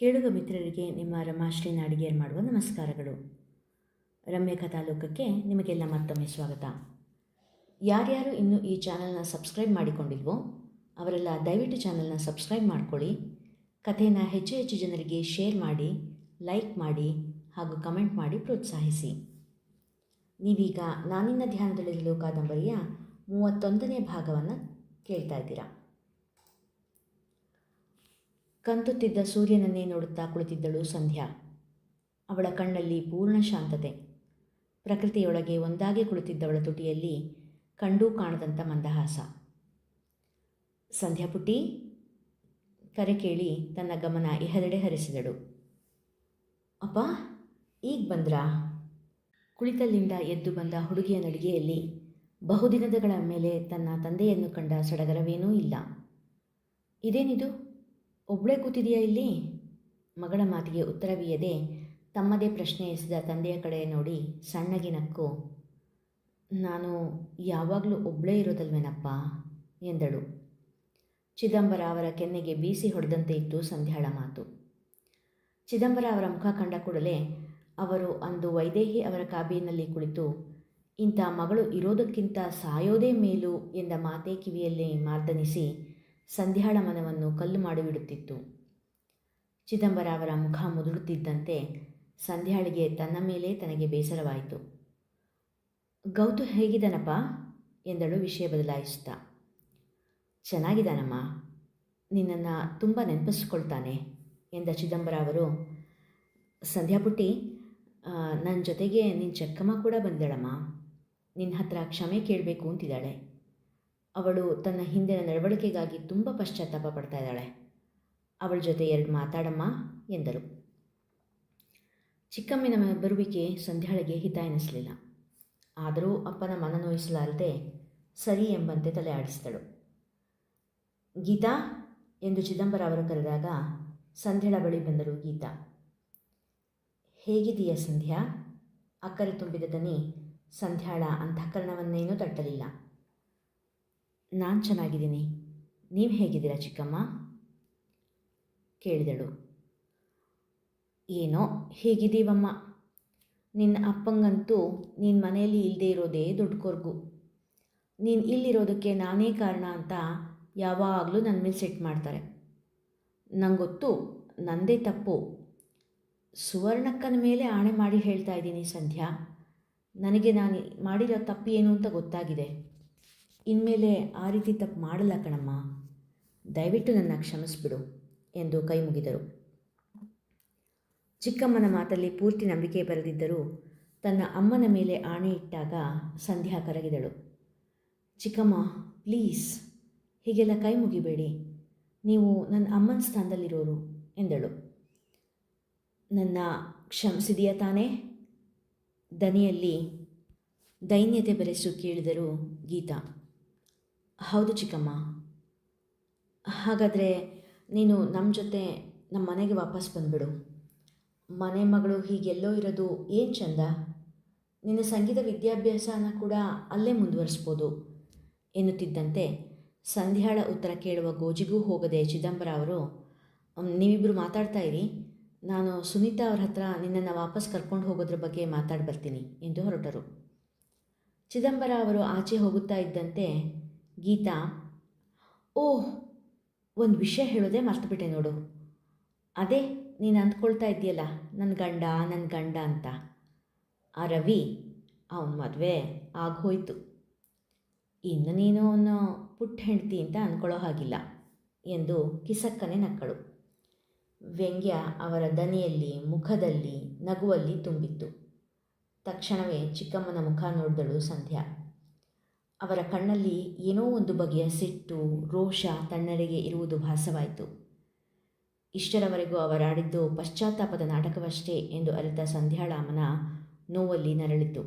ಕೇಳುಗ ಮಿತ್ರರಿಗೆ ನಿಮ್ಮ ರಮಾಶ್ರೀ ನಾಡಿಗೇರ್ ಮಾಡುವ ನಮಸ್ಕಾರಗಳು. ರಮ್ಯ ಕಥಾಲೋಕಕ್ಕೆ ನಿಮಗೆಲ್ಲ ಮತ್ತೊಮ್ಮೆ ಸ್ವಾಗತ. ಯಾರ್ಯಾರು ಇನ್ನೂ ಈ ಚಾನಲ್ನ ಸಬ್ಸ್ಕ್ರೈಬ್ ಮಾಡಿಕೊಂಡಿಲ್ವೋ, ಅವರೆಲ್ಲ ದಯವಿಟ್ಟು ಚಾನಲ್ನ ಸಬ್ಸ್ಕ್ರೈಬ್ ಮಾಡ್ಕೊಳ್ಳಿ. ಕಥೆನ ಹೆಚ್ಚು ಹೆಚ್ಚು ಜನರಿಗೆ ಶೇರ್ ಮಾಡಿ, ಲೈಕ್ ಮಾಡಿ ಹಾಗೂ ಕಮೆಂಟ್ ಮಾಡಿ ಪ್ರೋತ್ಸಾಹಿಸಿ. ನೀವೀಗ ನಾನಿನ್ನ ಧ್ಯಾನದಲ್ಲಿರಲು ಕಾದಂಬರಿಯ ಮೂವತ್ತೊಂದನೇ ಭಾಗವನ್ನು ಕೇಳ್ತಾ ಇದ್ದೀರಾ. ಕಂತುತ್ತಿದ್ದ ಸೂರ್ಯನನ್ನೇ ನೋಡುತ್ತಾ ಕುಳಿತಿದ್ದಳು ಸಂಧ್ಯಾ. ಅವಳ ಕಣ್ಣಲ್ಲಿ ಪೂರ್ಣ ಶಾಂತತೆ. ಪ್ರಕೃತಿಯೊಳಗೆ ಒಂದಾಗಿ ಕುಳಿತಿದ್ದವಳ ತುಟಿಯಲ್ಲಿ ಕಂಡೂ ಕಾಣದಂಥ ಮಂದಹಾಸ. ಸಂಧ್ಯಾ ಪುಟ್ಟಿ, ಕರೆ ಕೇಳಿ ತನ್ನ ಗಮನ ಇಹದೆಡೆ ಹರಿಸಿದಳು. ಅಪ್ಪ, ಈಗ ಬಂದ್ರಾ? ಕುಳಿತಲ್ಲಿಂದ ಎದ್ದು ಬಂದ ಹುಡುಗಿಯ ನಡಿಗೆಯಲ್ಲಿ ಬಹುದಿನದಗಳ ಮೇಲೆ ತನ್ನ ತಂದೆಯನ್ನು ಕಂಡ ಸಡಗರವೇನೂ ಇಲ್ಲ. ಇದೇನಿದು? ಒಬ್ಬಳೇ ಕೂತಿದೆಯಾ ಇಲ್ಲಿ? ಮಗಳ ಮಾತಿಗೆ ಉತ್ತರವೀಯದೆ ತಮ್ಮದೇ ಪ್ರಶ್ನೆ ಎಸೆದ ತಂದೆಯ ಕಡೆ ನೋಡಿ ಸಣ್ಣಗೆ ನಕ್ಕು. ನಾನು ಯಾವಾಗಲೂ ಒಬ್ಬಳೇ ಇರೋದಲ್ವೇನಪ್ಪ? ಎಂದಳು. ಚಿದಂಬರ ಅವರ ಕೆನ್ನೆಗೆ ಬೀಸಿ ಹೊಡೆದಂತೆ ಇತ್ತು ಸಂಧ್ಯಾಳ ಮಾತು. ಚಿದಂಬರ ಅವರ ಮುಖ ಕಂಡ ಕೂಡಲೇ ಅವರು ಅಂದು ವೈದೇಹಿ ಅವರ ಕಾಬಿನಲ್ಲಿ ಕುಳಿತು, ಇಂಥ ಮಗಳು ಇರೋದಕ್ಕಿಂತ ಸಾಯೋದೇ ಮೇಲು ಎಂದ ಮಾತೆ ಕಿವಿಯಲ್ಲಿ ಮಾರ್ದನಿಸಿ ಸಂಧ್ಯಾಳ ಮನವನ್ನು ಕಲ್ಲು ಮಾಡಿಬಿಡುತ್ತಿತ್ತು. ಚಿದಂಬರ ಅವರ ಮುಖ ಮುದುಡುತ್ತಿದ್ದಂತೆ ಸಂಧ್ಯಾಳಿಗೆ ತನ್ನ ಮೇಲೆ ತನಗೆ ಬೇಸರವಾಯಿತು. ಗೌತು ಹೇಗಿದ್ದಾನಪ್ಪ? ಎಂದಳು ವಿಷಯ ಬದಲಾಯಿಸುತ್ತಾ. ಚೆನ್ನಾಗಿದ್ದಾನಮ್ಮ. ನಿನ್ನನ್ನು ತುಂಬ ನೆನಪಿಸ್ಕೊಳ್ತಾನೆ ಎಂದ ಚಿದಂಬರ ಅವರು. ಸಂಧ್ಯಾಪುಟ್ಟಿ ನನ್ನ ಜೊತೆಗೆ ನಿನ್ನ ಚಕ್ಕಮ್ಮ ಕೂಡ ಬಂದಳಮ್ಮ. ನಿನ್ನ ಹತ್ರ ಕ್ಷಮೆ ಕೇಳಬೇಕು ಅಂತಿದ್ದಾಳೆ. ಅವಳು ತನ್ನ ಹಿಂದಿನ ನಡವಳಿಕೆಗಾಗಿ ತುಂಬ ಪಶ್ಚಾತ್ತಾಪ ಪಡ್ತಾ ಇದ್ದಾಳೆ. ಅವಳ ಜೊತೆ ಎರಡು ಮಾತಾಡಮ್ಮ ಎಂದರು ಚಿಕ್ಕಮ್ಮಿನ ಬರುವಿಕೆ ಸಂಧ್ಯಾಳಿಗೆ ಹಿತ ಎನಿಸಲಿಲ್ಲ. ಆದರೂ ಅಪ್ಪನ ಮನನೋಯಿಸಲಾರದೆ ಸರಿ ಎಂಬಂತೆ ತಲೆ ಆಡಿಸಿದಳು. ಗೀತಾ ಎಂದು ಚಿದಂಬರ ಅವರು ಕರೆದಾಗ ಸಂಧ್ಯಾಳ ಬಳಿ ಬಂದರು ಗೀತಾ. ಹೇಗಿದೆಯಾ ಸಂಧ್ಯಾ? ಅಕ್ಕರೆ ತುಂಬಿದ ದನಿ ಸಂಧ್ಯಾಳ ಅಂತಃಕರಣವನ್ನೇನೂ ತಟ್ಟಲಿಲ್ಲ. ನಾನು ಚೆನ್ನಾಗಿದ್ದೀನಿ. ನೀವು ಹೇಗಿದ್ದೀರಾ ಚಿಕ್ಕಮ್ಮ? ಕೇಳಿದಳು. ಏನೋ ಹೇಗಿದ್ದೀವಮ್ಮ? ನಿನ್ನ ಅಪ್ಪಂಗಂತೂ ನಿನ್ನ ಮನೆಯಲ್ಲಿ ಇಲ್ಲದೆ ಇರೋದೇ ದೊಡ್ಡ ಕೊರ್ಗು. ನೀನು ಇಲ್ಲಿರೋದಕ್ಕೆ ನಾನೇ ಕಾರಣ ಅಂತ ಯಾವಾಗಲೂ ನನ್ನ ಮೇಲೆ ಸೆಟ್ ಮಾಡ್ತಾರೆ. ನಂಗೊತ್ತು ನಂದೇ ತಪ್ಪು. ಸುವರ್ಣಕ್ಕನ ಮೇಲೆ ಆಣೆ ಮಾಡಿ ಹೇಳ್ತಾ ಇದ್ದೀನಿ ಸಂಧ್ಯಾ. ನನಗೆ ನಾನು ಮಾಡಿರೋ ತಪ್ಪು ಏನು ಅಂತ ಗೊತ್ತಾಗಿದೆ. ಇನ್ಮೇಲೆ ಆ ರೀತಿ ತಪ್ಪು ಮಾಡಲ್ಲ ಕಣಮ್ಮ. ದಯವಿಟ್ಟು ನನ್ನ ಕ್ಷಮಿಸ್ಬಿಡು ಎಂದು ಕೈ ಮುಗಿದರು. ಚಿಕ್ಕಮ್ಮನ ಮಾತಲ್ಲಿ ಪೂರ್ತಿ ನಂಬಿಕೆ ಬರೆದಿದ್ದರೂ ತನ್ನ ಅಮ್ಮನ ಮೇಲೆ ಆಣೆ ಇಟ್ಟಾಗ ಸಂಧ್ಯಾ ಕರಗಿದಳು. ಚಿಕ್ಕಮ್ಮ, ಪ್ಲೀಸ್, ಹೀಗೆಲ್ಲ ಕೈ ಮುಗಿಬೇಡಿ. ನೀವು ನನ್ನ ಅಮ್ಮನ ಸ್ಥಾನದಲ್ಲಿರೋರು ಎಂದಳು. ನನ್ನ ಕ್ಷಮಿಸಿದೆಯಾ ತಾನೇ? ದನಿಯಲ್ಲಿ ದೈನ್ಯತೆ ಬೆರೆಸು ಕೇಳಿದರು ಗೀತಾ. ಹೌದು ಚಿಕ್ಕಮ್ಮ. ಹಾಗಾದರೆ ನೀನು ನಮ್ಮ ಜೊತೆ ನಮ್ಮ ಮನೆಗೆ ವಾಪಸ್ ಬಂದುಬಿಡು. ಮನೆ ಮಗಳು ಹೀಗೆಲ್ಲೋ ಇರೋದು ಏನು ಚಂದ? ನಿನ್ನ ಸಂಗೀತ ವಿದ್ಯಾಭ್ಯಾಸನ ಕೂಡ ಅಲ್ಲೇ ಮುಂದುವರಿಸ್ಬೋದು ಎನ್ನುತ್ತಿದ್ದಂತೆ ಸಂಧ್ಯಾಳ ಉತ್ತರ ಕೇಳುವ ಗೋಜಿಗೂ ಹೋಗದೆ ಚಿದಂಬರ ಅವರು ನೀವಿಬ್ಬರು ಮಾತಾಡ್ತಾ ಇರಿ. ನಾನು ಸುನೀತಾ ಅವ್ರ ಹತ್ರ ನಿನ್ನನ್ನು ವಾಪಸ್ ಕರ್ಕೊಂಡು ಹೋಗೋದ್ರ ಬಗ್ಗೆ ಮಾತಾಡಿ ಬರ್ತೀನಿ ಎಂದು ಹೊರಟರು. ಚಿದಂಬರ ಅವರು ಆಚೆ ಹೋಗುತ್ತಾ ಇದ್ದಂತೆ ಗೀತಾ, ಓಹ್, ಒಂದು ವಿಷಯ ಹೇಳೋದೇ ಮರ್ತುಬಿಟ್ಟೆ ನೋಡು. ಅದೇ, ನೀನು ಅಂದ್ಕೊಳ್ತಾ ಇದ್ದೀಯಲ್ಲ ನನ್ನ ಗಂಡ ನನ್ನ ಗಂಡ ಅಂತ. ಆ ರವಿ, ಅವನ ಮದುವೆ ಆಗೋಯ್ತು ಇನ್ನು ನೀನು ಅವನು ಪುಟ್ಟ ಹೆಂಡ್ತಿ ಅಂತ ಅಂದ್ಕೊಳ್ಳೋ ಹಾಗಿಲ್ಲ ಎಂದು ಕಿಸಕ್ಕನೆ ನಕ್ಕಳು. ವ್ಯಂಗ್ಯ ಅವರ ದನಿಯಲ್ಲಿ, ಮುಖದಲ್ಲಿ, ನಗುವಲ್ಲಿ ತುಂಬಿತ್ತು. ತಕ್ಷಣವೇ ಚಿಕ್ಕಮ್ಮನ ಮುಖ ನೋಡಿದಳು ಸಂಧ್ಯಾ. ಅವರ ಕಣ್ಣಲ್ಲಿ ಏನೋ ಒಂದು ಬಗೆಯ ಸಿಟ್ಟು, ರೋಷ ತಣ್ಣರಿಗೆ ಇರುವುದು ಭಾಸವಾಯಿತು. ಇಷ್ಟರವರೆಗೂ ಅವರಾಡಿದ್ದು ಪಶ್ಚಾತ್ತಾಪದ ನಾಟಕವಷ್ಟೇ ಎಂದು ಅರಿತ ಸಂಧ್ಯಾಳ ಮನ ನೋವಲ್ಲಿ ನರಳಿತು.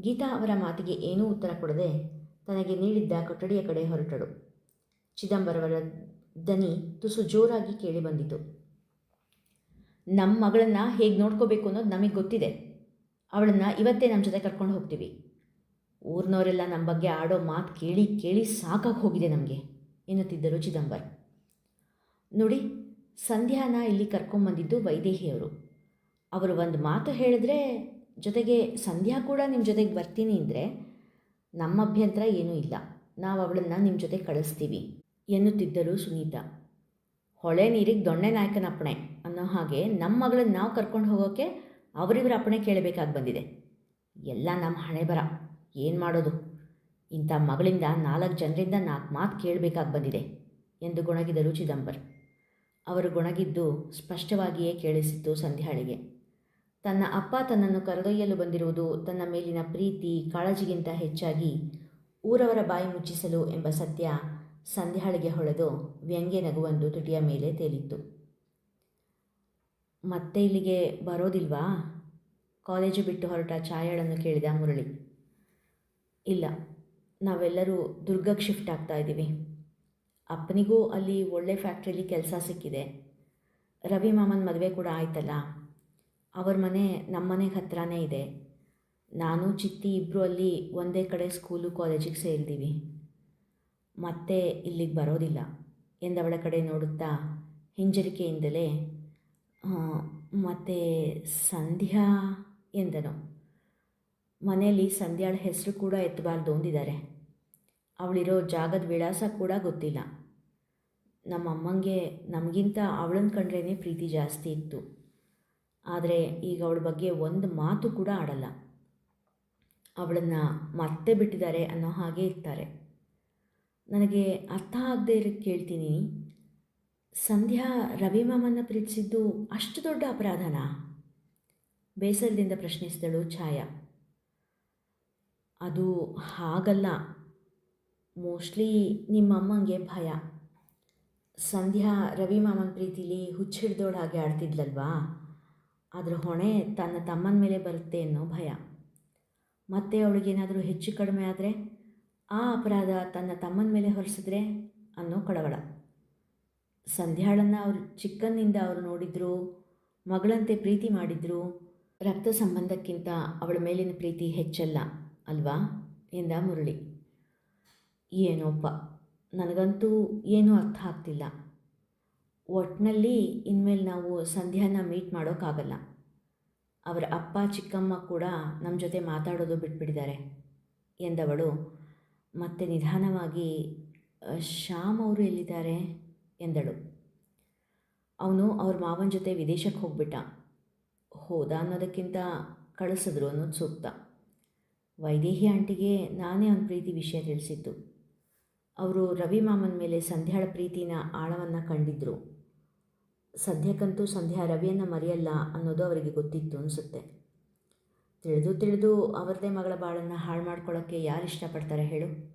ಗೀತಾ ಅವರ ಮಾತಿಗೆ ಏನೂ ಉತ್ತರ ಕೊಡದೆ ತನಗೆ ನೀಡಿದ್ದ ಕೊಠಡಿಯ ಕಡೆ ಹೊರಟಳು. ಚಿದಂಬರವರ ದನಿ ತುಸು ಜೋರಾಗಿ ಕೇಳಿಬಂದಿತು ನಮ್ಮ ಮಗಳನ್ನು ಹೇಗೆ ನೋಡ್ಕೋಬೇಕು ಅನ್ನೋದು ನಮಗೆ ಗೊತ್ತಿದೆ. ಅವಳನ್ನು ಇವತ್ತೇ ನಮ್ಮ ಜೊತೆ ಕರ್ಕೊಂಡು ಹೋಗ್ತೀವಿ. ಊರಿನವರೆಲ್ಲ ನಮ್ಮ ಬಗ್ಗೆ ಆಡೋ ಮಾತು ಕೇಳಿ ಕೇಳಿ ಸಾಕಾಗಿ ಹೋಗಿದೆ ನಮಗೆ, ಎನ್ನುತ್ತಿದ್ದರು ಚಿದಂಬರ್. ನೋಡಿ, ಸಂಧ್ಯಾನ ಇಲ್ಲಿ ಕರ್ಕೊಂಬಂದಿದ್ದು ವೈದೇಹಿಯವರು. ಅವರು ಒಂದು ಮಾತು ಹೇಳಿದ್ರೆ ಜೊತೆಗೆ ಸಂಧ್ಯಾ ಕೂಡ ನಿಮ್ಮ ಜೊತೆಗೆ ಬರ್ತೀನಿ ಅಂದರೆ ನಮ್ಮ ಅಭ್ಯಂತರ ಏನೂ ಇಲ್ಲ. ನಾವು ಅವಳನ್ನು ನಿಮ್ಮ ಜೊತೆ ಕಳಿಸ್ತೀವಿ, ಎನ್ನುತ್ತಿದ್ದರು ಸುನೀತಾ. ಹೊಳೆ ನೀರಿಗೆ ದೊಣ್ಣೆ ನಾಯಕನ ಅಪ್ಪಣೆ ಅನ್ನೋ ಹಾಗೆ ನಮ್ಮ ಮಗಳನ್ನ ನಾವು ಕರ್ಕೊಂಡು ಹೋಗೋಕ್ಕೆ ಅವರಿವರ ಅಪ್ಪಣೆ ಕೇಳಬೇಕಾಗಿ ಬಂದಿದೆ. ಎಲ್ಲ ನಮ್ಮ ಹಣೆ ಬರ ಏನು ಮಾಡೋದು? ಇಂಥ ಮಗಳಿಂದ ನಾಲ್ಕು ಜನರಿಂದ ನಾಲ್ಕು ಮಾತು ಕೇಳಬೇಕಾಗಿ ಬಂದಿದೆ, ಎಂದು ಗೊಣಗಿದರು ಚಿದಂಬರ್. ಅವರು ಗೊಣಗಿದ್ದು ಸ್ಪಷ್ಟವಾಗಿಯೇ ಕೇಳಿಸಿತ್ತು ಸಂಧ್ಯಾಳಿಗೆ ತನ್ನ ಅಪ್ಪ ತನ್ನನ್ನು ಕರೆದೊಯ್ಯಲು ಬಂದಿರುವುದು ತನ್ನ ಮೇಲಿನ ಪ್ರೀತಿ ಕಾಳಜಿಗಿಂತ ಹೆಚ್ಚಾಗಿ ಊರವರ ಬಾಯಿ ಮುಚ್ಚಿಸಲು ಎಂಬ ಸತ್ಯ ಸಂಧ್ಯಾಳಿಗೆ ಹೊಳೆದು ವ್ಯಂಗ್ಯ ನಗುವೊಂದು ತುಟಿಯ ಮೇಲೆ ತೇಲಿತ್ತು. ಮತ್ತೆ ಇಲ್ಲಿಗೆ ಬರೋದಿಲ್ವಾ? ಕಾಲೇಜು ಬಿಟ್ಟು ಹೊರಟ ಛಾಯಾಳನ್ನು ಕೇಳಿದ ಮುರಳಿ. ಇಲ್ಲ ನಾವೆಲ್ಲರೂ ದುರ್ಗಕ್ಕೆ ಶಿಫ್ಟ್ ಆಗ್ತಾ ಇದ್ದೀವಿ. ಅಪ್ಪನಿಗೂ ಅಲ್ಲಿ ಒಳ್ಳೆ ಫ್ಯಾಕ್ಟ್ರಿಲಿ ಕೆಲಸ ಸಿಕ್ಕಿದೆ. ರವಿ ಮಾಮನ ಮದುವೆ ಕೂಡ ಆಯ್ತಲ್ಲ? ಅವ್ರ ಮನೆ ನಮ್ಮ ಮನೆಗೆ ಹತ್ರನೇ ಇದೆ. ನಾನು ಚಿತ್ತಿ ಇಬ್ಬರು ಅಲ್ಲಿ ಒಂದೇ ಕಡೆ ಸ್ಕೂಲು ಕಾಲೇಜಿಗೆ ಸೇರಿದ್ದೀವಿ. ಮತ್ತೆ ಇಲ್ಲಿಗೆ ಬರೋದಿಲ್ಲ. ಎಂದವಳ ಕಡೆ ನೋಡುತ್ತಾ ಹಿಂಜರಿಕೆಯಿಂದಲೇ "ಆ, ಮತ್ತೆ ಸಂಧ್ಯಾ ಎಂದನು. ಮನೆಯಲ್ಲಿ ಸಂಧ್ಯಾಳ ಹೆಸರು ಕೂಡ ಎತ್ತಬಾರ್ದು ಅಂದಿದ್ದಾರೆ. ಅವಳಿರೋ ಜಾಗದ ವಿಳಾಸ ಕೂಡ ಗೊತ್ತಿಲ್ಲ. ನಮ್ಮ ಅಮ್ಮಂಗೆ ನಮಗಿಂತ ಅವಳನ್ನ ಕಂಡ್ರೇ ಪ್ರೀತಿ ಜಾಸ್ತಿ ಇತ್ತು. ಆದರೆ ಈಗ ಅವಳ ಬಗ್ಗೆ ಒಂದು ಮಾತು ಕೂಡ ಆಡಲ್ಲ. ಅವಳನ್ನು ಮತ್ತೆ ಬಿಟ್ಟಿದ್ದಾರೆ ಅನ್ನೋ ಹಾಗೆ ಇರ್ತಾರೆ. ನನಗೆ ಅರ್ಥ ಆಗದೆ ಇರೋ ಕೇಳ್ತೀನಿ. ಸಂಧ್ಯಾ ರವಿ ಮಾಮನ್ನ ಪ್ರೀತಿಸಿದ್ದು ಅಷ್ಟು ದೊಡ್ಡ ಅಪರಾಧನಾ? ಬೇಸರದಿಂದ ಪ್ರಶ್ನಿಸಿದಳು ಛಾಯಾ. ಅದು ಹಾಗಲ್ಲ. ಮೋಸ್ಟ್ಲಿ ನಿಮ್ಮ ಅಮ್ಮಂಗೆ ಭಯ. ಸಂಧ್ಯಾ ರವಿ ಮಾಮನ ಪ್ರೀತಿಲಿ ಹುಚ್ಚಿಡ್ದೋಳ ಹಾಗೆ ಆಡ್ತಿದ್ಲಲ್ವಾ? ಅದರ ಹೊಣೆ ತನ್ನ ತಮ್ಮನ ಮೇಲೆ ಬರುತ್ತೆ ಅನ್ನೋ ಭಯ. ಮತ್ತೆ ಅವಳಿಗೇನಾದರೂ ಹೆಚ್ಚು ಕಡಿಮೆ ಆದರೆ ಆ ಅಪರಾಧ ತನ್ನ ತಮ್ಮನ ಮೇಲೆ ಹೊರಿಸಿದ್ರೆ ಅನ್ನೋ ಕಳವಳ. ಸಂಧ್ಯಾಳನ್ನು ಅವರು ಚಿಕ್ಕಂದಿನಿಂದ ಅವರು ನೋಡಿದ್ರು, ಮಗಳಂತೆ ಪ್ರೀತಿ ಮಾಡಿದ್ರು, ರಕ್ತ ಸಂಬಂಧಕ್ಕಿಂತ ಅವಳ ಮೇಲಿನ ಪ್ರೀತಿ ಹೆಚ್ಚಲ್ಲ. ಅಲ್ವಾ? ಎಂದ ಮುರಳಿ. ಏನೋಪ್ಪ ನನಗಂತೂ ಏನೂ ಅರ್ಥ ಆಗ್ತಿಲ್ಲ. ಒಟ್ಟಿನಲ್ಲಿ ಇನ್ಮೇಲೆ ನಾವು ಸಂಧ್ಯಾನ ಮೀಟ್ ಮಾಡೋಕ್ಕಾಗಲ್ಲ. ಅವರ ಅಪ್ಪ, ಚಿಕ್ಕಮ್ಮ ಕೂಡ ನಮ್ಮ ಜೊತೆ ಮಾತಾಡೋದು ಬಿಟ್ಬಿಟ್ಟಿದ್ದಾರೆ, ಎಂದವಳು. ಮತ್ತೆ ನಿಧಾನವಾಗಿ ಶ್ಯಾಮ್ ಅವರು ಎಲ್ಲಿದ್ದಾರೆ? ಎಂದಳು. ಅವನು ಅವ್ರ ಮಾವನ ಜೊತೆ ವಿದೇಶಕ್ಕೆ ಹೋಗ್ಬಿಟ್ಟ. ಹೋದ ಅನ್ನೋದಕ್ಕಿಂತ ಕಳಿಸಿದ್ರು ಅನ್ನೋದು ಸೂಕ್ತ. ವೈದೇಹಿ ಆಂಟಿಗೆ ನಾನೇ ಅವನ ಪ್ರೀತಿ ವಿಷಯ ತಿಳಿಸಿದ್ದು. ಅವರು ರವಿ ಮಾಮನ ಮೇಲೆ ಸಂಧ್ಯಾಳ ಪ್ರೀತಿನ ಆಳವನ್ನು ಕಂಡಿದ್ದರು ಸದ್ಯಕ್ಕಂತೂ ಸಂಧ್ಯಾ ರವಿಯನ್ನು ಮರೆಯಲ್ಲ ಅನ್ನೋದು ಅವರಿಗೆ ಗೊತ್ತಿತ್ತು ಅನಿಸುತ್ತೆ. ತಿಳಿದು ತಿಳಿದು ಅವರದೇ ಮಗಳ ಬಾಳನ್ನು ಹಾಳು ಮಾಡ್ಕೊಳ್ಳೋಕ್ಕೆ ಯಾರು ಇಷ್ಟಪಡ್ತಾರೆ ಹೇಳು?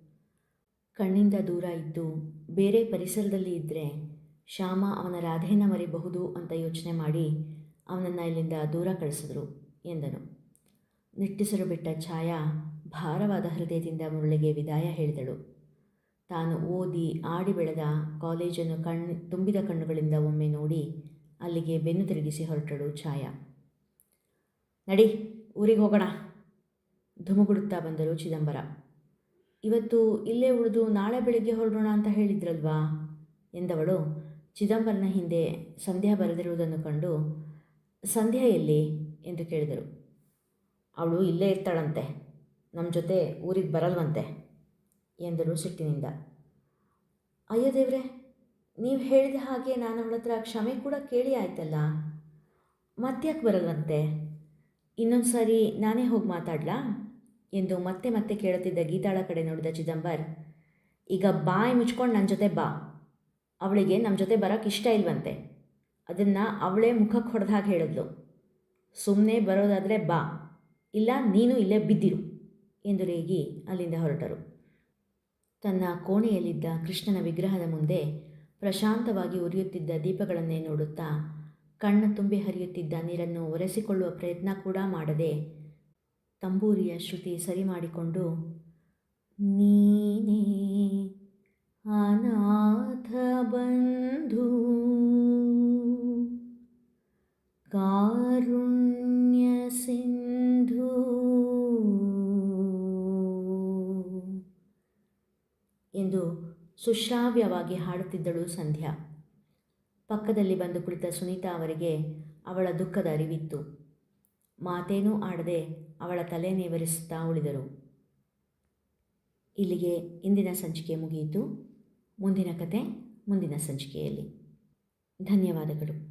ಕಣ್ಣಿಂದ ದೂರ ಇದ್ದು ಬೇರೆ ಪರಿಸರದಲ್ಲಿ ಇದ್ದರೆ ಶ್ಯಾಮ ಅವನ ರಾಧೆಯನ್ನು ಮರಿಬಹುದು ಅಂತ ಯೋಚನೆ ಮಾಡಿ ಅವನನ್ನು ಇಲ್ಲಿಂದ ದೂರ ಕಳಿಸಿದ್ರು ಎಂದನು. ನಿಟ್ಟಿಸರು ಬಿಟ್ಟ ಛಾಯಾ ಭಾರವಾದ ಹೃದಯದಿಂದ ಮುರಳಿಗೆ ವಿದಾಯ ಹೇಳಿದಳು. ತಾನು ಓದಿ, ಆಡಿ ಬೆಳೆದ ಕಾಲೇಜನ್ನು ಕಣ್ಣು ತುಂಬಿದ ಕಣ್ಣುಗಳಿಂದ ಒಮ್ಮೆ ನೋಡಿ ಅಲ್ಲಿಗೆ ಬೆನ್ನು ತಿರುಗಿಸಿ ಹೊರಟಳು ಛಾಯಾ. ನಡಿ, ಊರಿಗೆ ಹೋಗೋಣ. ಧುಮುಗುಡುತ್ತಾ ಬಂದರು ಚಿದಂಬರ. ಇವತ್ತು ಇಲ್ಲೇ ಉಳಿದು ನಾಳೆ ಬೆಳಿಗ್ಗೆ ಹೊರಡೋಣ ಅಂತ ಹೇಳಿದ್ರಲ್ವಾ? ಎಂದವಳು. ಚಿದಂಬರನ ಹಿಂದೆ ಸಂಧ್ಯಾ ಬರೆದಿರುವುದನ್ನು ಕಂಡು, ಸಂಧ್ಯಾ ಎಲ್ಲಿ? ಎಂದು ಕೇಳಿದರು. ಅವಳು ಇಲ್ಲೇ ಇರ್ತಾಳಂತೆ. ನಮ್ಮ ಜೊತೆ ಊರಿಗೆ ಬರಲ್ವಂತೆ ಎಂದರು ಸಿಟ್ಟಿನಿಂದ. ಅಯ್ಯೋ ದೇವ್ರೆ, ನೀವು ಹೇಳಿದ ಹಾಗೆ ನಾನು ಅವಳ ಹತ್ರ ಕ್ಷಮೆ ಕೂಡ ಕೇಳಿ ಆಯ್ತಲ್ಲ? ಮತ್ತ್ಯಾಕೆ ಬರಲ್ವಂತೆ? ಇನ್ನೊಂದು ಸಾರಿ ನಾನೇ ಹೋಗಿ ಮಾತಾಡ್ಲಾ? ಎಂದು ಮತ್ತೆ ಮತ್ತೆ ಕೇಳುತ್ತಿದ್ದ ಗೀತಾಳ ಕಡೆ ನೋಡಿದ ಚಿದಂಬರ್, ಈಗ ಬಾಯಿ ಮುಚ್ಕೊಂಡು ನನ್ನ ಜೊತೆ ಬಾ. ಅವಳಿಗೆ ನಮ್ಮ ಜೊತೆ ಬರೋಕ್ಕೆ ಇಷ್ಟ ಇಲ್ವಂತೆ. ಅದನ್ನು ಅವಳೇ ಮುಖಕ್ಕೆ ಹಾಗೆ ಹೇಳಿದ್ಲು. ಸುಮ್ಮನೆ ಬರೋದಾದರೆ ಬಾ. ಇಲ್ಲ, ನೀನು ಇಲ್ಲೇ ಬಿದ್ದಿರು ಎಂದು ರೇಗಿ ಅಲ್ಲಿಂದ ಹೊರಟರು. ತನ್ನ ಕೋಣೆಯಲ್ಲಿದ್ದ ಕೃಷ್ಣನ ವಿಗ್ರಹದ ಮುಂದೆ ಪ್ರಶಾಂತವಾಗಿ ಉರಿಯುತ್ತಿದ್ದ ದೀಪಗಳನ್ನೇ ನೋಡುತ್ತಾ ಕಣ್ಣ ತುಂಬಿ ಹರಿಯುತ್ತಿದ್ದ ನೀರನ್ನು ಒರೆಸಿಕೊಳ್ಳುವ ಪ್ರಯತ್ನ ಕೂಡ ಮಾಡದೆ ತಂಬೂರಿಯ ಶ್ರುತಿ ಸರಿ ಮಾಡಿಕೊಂಡು ಸುಶ್ರಾವ್ಯವಾಗಿ ಹಾಡುತ್ತಿದ್ದಳು ಸಂಧ್ಯಾ. ಪಕ್ಕದಲ್ಲಿ ಬಂದು ಕುಳಿತ ಸುನೀತಾ ಅವರಿಗೆ ಅವಳ ದುಃಖದ ಅರಿವಿತ್ತು. ಮಾತೇನೂ ಆಡದೆ ಅವಳ ತಲೆ ನೇವರಿಸುತ್ತಾ ಉಳಿದರು. ಇಲ್ಲಿಗೆ ಇಂದಿನ ಸಂಚಿಕೆ ಮುಗಿಯಿತು. ಮುಂದಿನ ಕತೆ ಮುಂದಿನ ಸಂಚಿಕೆಯಲ್ಲಿ. ಧನ್ಯವಾದಗಳು.